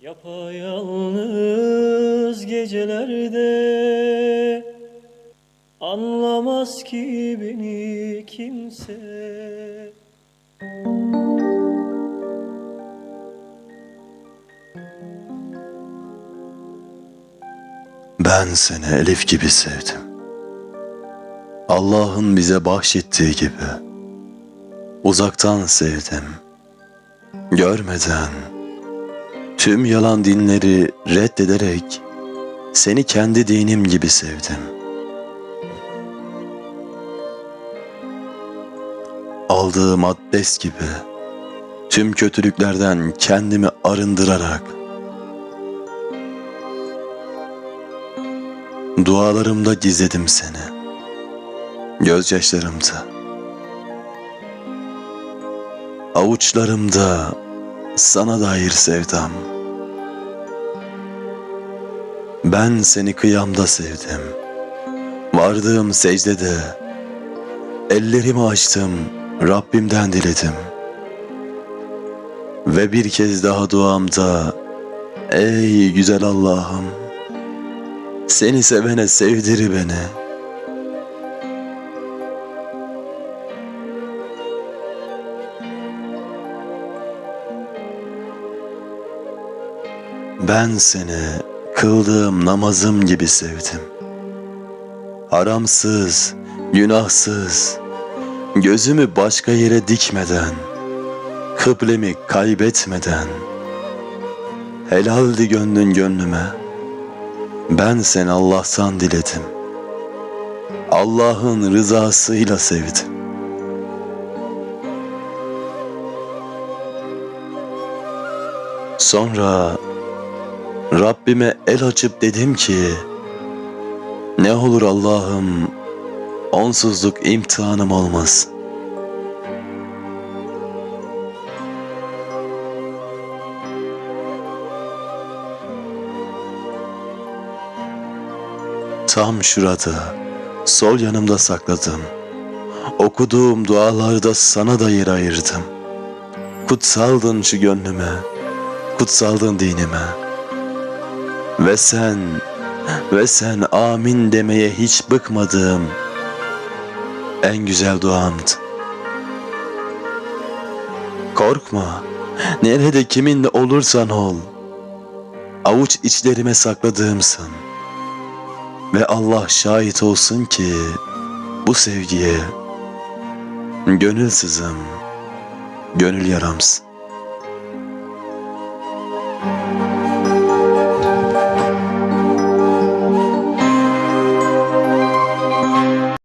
Yapayalnız gecelerde Anlamaz ki beni kimse Ben seni Elif gibi sevdim. Allah'ın bize bahşettiği gibi. Uzaktan sevdim. Görmeden, tüm yalan dinleri reddederek seni kendi dinim gibi sevdim. Aldığım abdest gibi tüm kötülüklerden kendimi arındırarak Dualarımda gizledim seni. Gözyaşlarımda. Avuçlarımda sana dair sevdam. Ben seni kıyamda sevdim. Vardığım secdede ellerimi açtım, Rabbimden diledim. Ve bir kez daha duamda ey güzel Allah'ım seni sevene sevdiri beni. Ben seni kıldığım namazım gibi sevdim. Haramsız, günahsız, gözümü başka yere dikmeden, kıblemi kaybetmeden, helaldi gönlün gönlüme.'' Ben seni Allah'tan diledim. Allah'ın rızasıyla sevdim. Sonra Rabbime el açıp dedim ki ne olur Allah'ım onsuzluk imtihanım olmasın. Tam şurada, sol yanımda sakladım. Okuduğum dualarda sana da yer ayırdım. Kutsaldın şu gönlüme, kutsaldın dinime. Ve sen, ve sen amin demeye hiç bıkmadığım en güzel duamdı. Korkma, nerede kiminle olursan ol. Avuç içlerime sakladığımsın. Ve Allah şahit olsun ki bu sevgiye gönül sızım, gönül yaramsın.